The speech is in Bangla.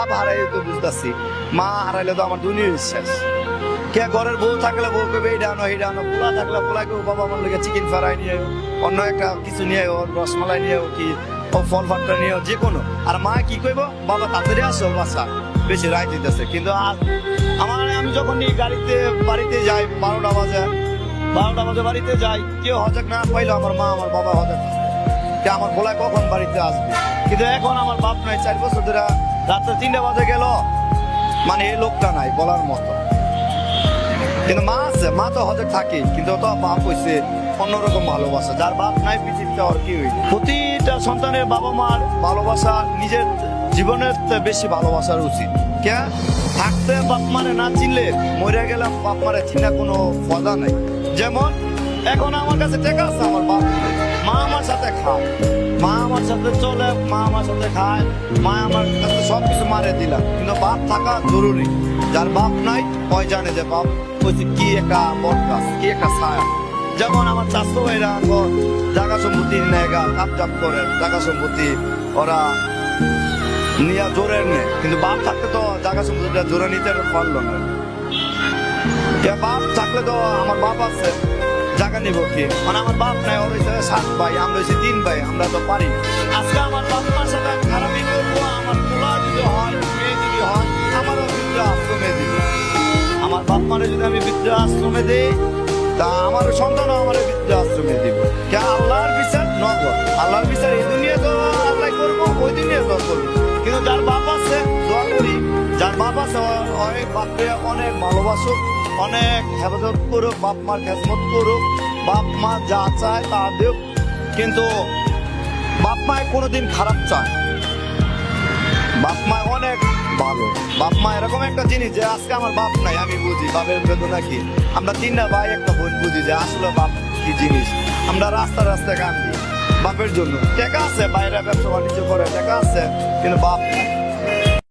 বাপ হারাই তো বুঝতেছি। মা হারাইলে তো আমার দুনিয়া শেষ। কে ঘরের বউ থাকলে বউ কেবে এইটা আনো এইটা আনো। পোলা থাকলে পোলা কেউ বাবা আমার লোকে চিকেন ফ্রাই নিয়ে অন্য একটা কিছু নিয়ে রসমালাই নিয়ে কি ফল ফাটকা নিয়ে যে কোনো। আর মা কি কইব, বাবা তাড়াতাড়ি আসো, বাসা। বেশি রায় দিতেছে। কিন্তু আর আমার আমি যখন এই গাড়িতে, বাড়িতে যাই, বারোটা বাজে বারোটা বাজে বাড়িতে যাই, কেউ হজক না পাইলো আমার মা, আমার বাবা হজক আমার বলায় কখন বাড়িতে আসবে? কিন্তু এখন আমার বাপ নাই, চার বছর ধরে রাত্রে তিনটা বাজে গেল। মানে এই লোকটা নাই, বলার মতো। কিন্তু মা আছে, মা তো হজে থাকে, কিন্তু তো বাপ হইছে অন্যরকম ভালোবাসা। যার বাপ নাই, পৃথিবীতে আর কি হইল প্রতিটা সন্তানের বাবা মার ভালোবাসা নিজের জীবনের বেশি ভালোবাসার উচিত। কে থাকতে বাপ মারে না চিনলে মরে গেলাম বাপ মারে চিনা কোনো ফদা নাই। যেমন, এখন আমার কাছে টেকা আছে, আমার বাপ। মা আমার সাথে সাথে চলে, মা আমার সাথে খায়। মা আমার কাছে সবকিছু মারে দিলাম কিন্তু বাপ থাকা জরুরি। যার বাপ নাই ওই জানে যে বাপ হচ্ছে কি একটা বট কি একটা ছায়া। যেমন আমার চাষতো ভাইরা জায়গা সম্পত্তি নেগা কাপ চাপ করে জায়গা সম্পত্তি ওরা নিয়ে জোরে নে কিন্তু বাপ থাকতে তো জায়গা সম্পত্তিটা জোরে নিতে পারল না। বাপ থাকলে তো আমার বাপ আছে। জায়গা নিব কি? মানে আমার বাপ নাই, ওর সাত ভাই, আমরা হয়েছে তিন ভাই, আমরা তো পারি আজকে আমার বাপ মার সাথে খারাপই করব আমার পোলা যদি হয়, মেয়ে যদি হয়, আমারও বৃদ্ধ আশ্রমে দিব। আমার বাপ মারে যদি আমি বৃদ্ধ আশ্রমে দিই, তা আমার সন্তানও আমার বৃদ্ধ আশ্রমে দিব। কে আল্লাহর বিচার নগর। আল্লাহর বিচার এই দুনিয়া তো আল্লাহ করব, ওই দুনিয়া তো করব। কিন্তু যার বাপ আছে, দোয়া করি, যার বাপ আছে অনেক বাপকে অনেক ভালোবাসুক অনেক হেফাজত করুক, বাপ মার খেসমত করুক, বাপ মা যা চায় তা দেব কিন্তু বাপ মায় কোনোদিন খারাপ চায় বাপ মা অনেক ভালো। বাপ মা এরকম একটা জিনিস যে আজকে আমার বাপ নাই, আমি বুঝি। বাপের বেদনা কি? আমরা তিনটা ভাই, একটা বোন বুঝি যে আসলে বাপ কি জিনিস? আমরা রাস্তা রাস্তায় কান্দি। বাপের জন্য। টাকা আছে, বাইরে ব্যবসা বাণিজ্য করে, টাকা আছে, কিন্তু বাপ নাই।